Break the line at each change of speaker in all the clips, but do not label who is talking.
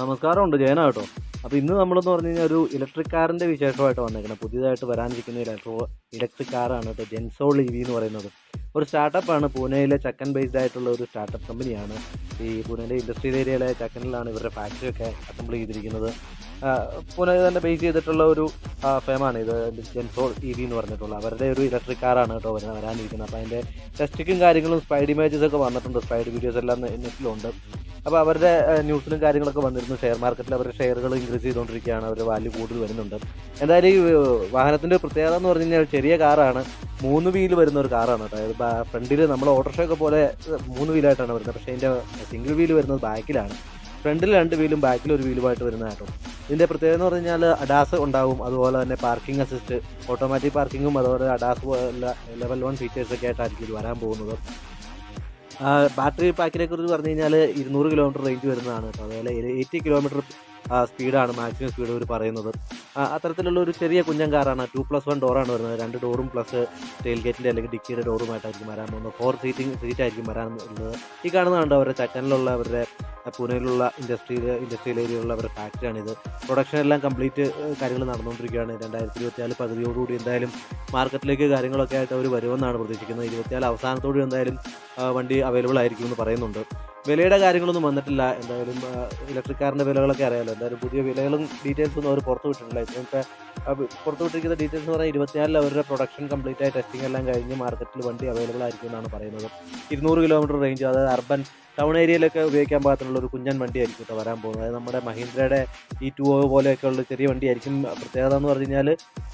നമസ്കാരമുണ്ട് ജയന കേട്ടോ. അപ്പോൾ ഇന്ന് നമ്മളെന്ന് പറഞ്ഞു കഴിഞ്ഞാൽ ഒരു ഇലക്ട്രിക് കാറിന്റെ വിശേഷമായിട്ട് വന്നേക്കണം. പുതിയതായിട്ട് വരാനിരിക്കുന്ന ഇലക്ട്രോ ഇലക്ട്രിക് കാറാണ് കേട്ടോ ജെൻസോൾ ഇ വി എന്ന് പറയുന്നത്. ഒരു സ്റ്റാർട്ടപ്പാണ് പൂനെയിലെ ചക്കൻ ബേസ്ഡ് ആയിട്ടുള്ള ഒരു സ്റ്റാർട്ടപ്പ് കമ്പനിയാണ് ഈ പൂനെയിലെ ഇൻഡസ്ട്രിയൽ ഏരിയയിലെ ചക്കനിലാണ് ഇവരുടെ ഫാക്ടറി ഒക്കെ അസംബിൾ ചെയ്തിരിക്കുന്നത്. പൂനെ തന്നെ ബേസ് ചെയ്തിട്ടുള്ള ഒരു ഫേമാണ് ഇത് ജെൻസോൾ ഇ വി എന്ന് പറഞ്ഞിട്ടുള്ള അവരുടെ ഒരു ഇലക്ട്രിക് കാറാണ് കേട്ടോ വരുന്നത് വരാനിരിക്കുന്നത്. അപ്പോൾ അതിന്റെ ടെസ്റ്റിക്കും കാര്യങ്ങളും സ്പൈഡ് ഇമേജസ് ഒക്കെ വന്നിട്ടുണ്ട്. സ്പൈഡ് വീഡിയോസ് എല്ലാം നെറ്റിലുണ്ട്. അപ്പോൾ അവരുടെ ന്യൂസിലും കാര്യങ്ങളൊക്കെ വന്നിരുന്നു. ഷെയർ മാർക്കറ്റിൽ അവരുടെ ഷെയറുകൾ ഇൻക്രീസ് ചെയ്തുകൊണ്ടിരിക്കുകയാണ്. അവരുടെ വാല്യൂ കൂടുതൽ വരുന്നുണ്ട്. എന്തായാലും ഈ വാഹനത്തിന്റെ പ്രത്യേകത എന്ന് പറഞ്ഞു കഴിഞ്ഞാൽ ചെറിയ കാറാണ്. മൂന്ന് വീൽ വരുന്ന ഒരു കാറാണ് അതായത് ഫ്രണ്ടിൽ നമ്മൾ ഓട്ടോറിക്ഷയൊക്കെ പോലെ മൂന്ന് വീലായിട്ടാണ് വരുന്നത്. പക്ഷേ അതിന്റെ സിംഗിൾ വീൽ വരുന്നത് ബാക്കിലാണ്. ഫ്രണ്ടിൽ രണ്ട് വീലും ബാക്കിൽ ഒരു വീലുമായിട്ട് വരുന്ന കേട്ടോ. ഇതിന്റെ പ്രത്യേകത എന്ന് പറഞ്ഞു കഴിഞ്ഞാൽ അഡാസ് ഉണ്ടാവും. അതുപോലെ തന്നെ പാർക്കിംഗ് അസിസ്റ്റ് ഓട്ടോമാറ്റിക് പാർക്കിങ്ങും അതുപോലെ അഡാസ് ലെവൽ വൺ ഫീച്ചേഴ്സൊക്കെ ആയിട്ടായിരിക്കും ഇത് വരാൻ പോകുന്നത്. ബാറ്ററി പാക്കിനെ കുറിച്ച് പറഞ്ഞു കഴിഞ്ഞാൽ ഇരുന്നൂറ് കിലോമീറ്റർ റേഞ്ച് വരുന്നതാണ് കേട്ടോ. അതുപോലെ എയ്റ്റി കിലോമീറ്റർ സ്പീഡാണ് മാക്സിമം സ്പീഡ് അവർ പറയുന്നത്. അത്തരത്തിലുള്ള ഒരു ചെറിയ കുഞ്ഞൻ കാറാണ് ടു പ്ലസ് വൺ ഡോറാണ് വരുന്നത്. രണ്ട് ഡോറും പ്ലസ് ടെയിൽ ഗേറ്റിന്റെ അല്ലെങ്കിൽ ഡിക്കിയുടെ ഡോറുമായിട്ടായിരിക്കും വരാൻ പോകുന്നത്. ഫോർ സീറ്റിംഗ് സീറ്റ് ആയിരിക്കും വരാൻ പോകുന്നത്. ഈ കാണുന്നതാണ് അവരുടെ ചക്കനിലുള്ള അവരുടെ പൂനെയിലുള്ള ഇൻഡസ്ട്രിയിൽ ഇൻഡസ്ട്രിയൽ ഏരിയയിലുള്ള അവരുടെ ഫാക്ടറിയാണിത് പ്രൊഡക്ഷൻ എല്ലാം കംപ്ലീറ്റ് കാര്യങ്ങൾ നടന്നുകൊണ്ടിരിക്കുകയാണ്. രണ്ടായിരത്തി ഇരുപത്തിനാല് പകുതിയോടുകൂടി എന്തായാലും മാർക്കറ്റിലേക്ക് കാര്യങ്ങളൊക്കെ ആയിട്ട് അവർ വരുമെന്നാണ് പ്രതീക്ഷിക്കുന്നത്. ഇരുപത്തിനാല് അവസാനത്തോടെ എന്തായാലും വണ്ടി അവൈലബിൾ ആയിരിക്കും എന്ന് പറയുന്നുണ്ട്. വിലയുടെ കാര്യങ്ങളൊന്നും വന്നിട്ടില്ല. എന്തായാലും ഇലക്ട്രിക് കാറിന്റെ വിലകളൊക്കെ അറിയാമല്ലോ എന്തായാലും പുതിയ വിലകളും ഡീറ്റെയിൽസ് അവർ പുറത്തു വിട്ടിട്ടില്ല. ഇതിനൊക്കെ പുറത്തു വിട്ടിരിക്കുന്ന ഡീറ്റെയിൽസ് എന്ന് പറഞ്ഞാൽ ഇരുപത്തിനാലിൽ അവരുടെ പ്രൊഡക്ഷൻ കംപ്ലീറ്റ് ആയി ടെസ്റ്റിംഗ് എല്ലാം കഴിഞ്ഞ് മാർക്കറ്റിൽ വണ്ടി അവൈലബിൾ ആയിരിക്കും എന്നാണ് പറയുന്നത്. ഇരുന്നൂറ് കിലോമീറ്റർ റേഞ്ച് അതായത് അർബൻ ടൗൺ ഏരിയയിലൊക്കെ ഉപയോഗിക്കാൻ പാകത്തിനുള്ള ഒരു കുഞ്ഞൻ വണ്ടിയായിരിക്കും കേട്ടോ വരാൻ പോകുന്നത്. അതായത് നമ്മുടെ മഹീന്ദ്രയുടെ ഈ ടു ഓ പോലെയൊക്കെ ഉള്ള ചെറിയ വണ്ടിയായിരിക്കും. പ്രത്യേകത എന്ന് പറഞ്ഞു കഴിഞ്ഞാൽ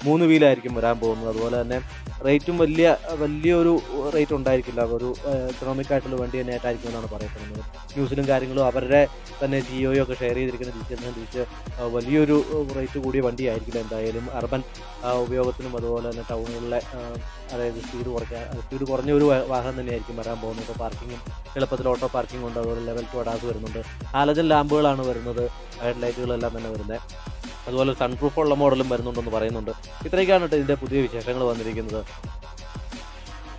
മൂന്ന് വീലായിരിക്കും വരാൻ പോകുന്നത്. അതുപോലെ തന്നെ റേറ്റും വലിയ വലിയൊരു റേറ്റ് ഉണ്ടായിരിക്കില്ല. ഒരു ഇക്കണോമിക് ആയിട്ടുള്ള വണ്ടി തന്നെ ആയിട്ടായിരിക്കും എന്നാണ് പറയപ്പെടുന്നത്. ന്യൂസിലും കാര്യങ്ങളും അവരുടെ തന്നെ ജിയോയും ഒക്കെ ഷെയർ ചെയ്തിരിക്കുന്ന ഡീറ്റെയിൽസ് അനുസരിച്ച് വലിയൊരു റേറ്റ് കൂടിയ വണ്ടി ആയിരിക്കില്ല എന്തായാലും അർബൻ ഉപയോഗത്തിനും അതുപോലെ തന്നെ ടൗണുകളിലെ അതായത് സ്പീഡ് കുറയ്ക്കാൻ സ്പീഡ് കുറഞ്ഞ ഒരു വാഹനം തന്നെയായിരിക്കും വരാൻ പോകുന്നത്. പാർക്കിങ്ങും എളുപ്പത്തിൽ ഓട്ടോ പാർക്കിംഗ് ഉണ്ട്. അതുപോലെ ലെവൽ ടു അഡാസ് വരുന്നുണ്ട്. ആലജൻ ലാമ്പുകളാണ് വരുന്നത്. ഹെഡ് ലൈറ്റുകളെല്ലാം തന്നെ വരുന്നത് അതുപോലെ സൺപ്രൂഫ് ഉള്ള മോഡലും വരുന്നുണ്ടെന്ന് പറയുന്നുണ്ട്. ഇത്രയൊക്കെയാണ് ഇതിന്റെ പുതിയ വിശേഷങ്ങൾ വന്നിരിക്കുന്നത്.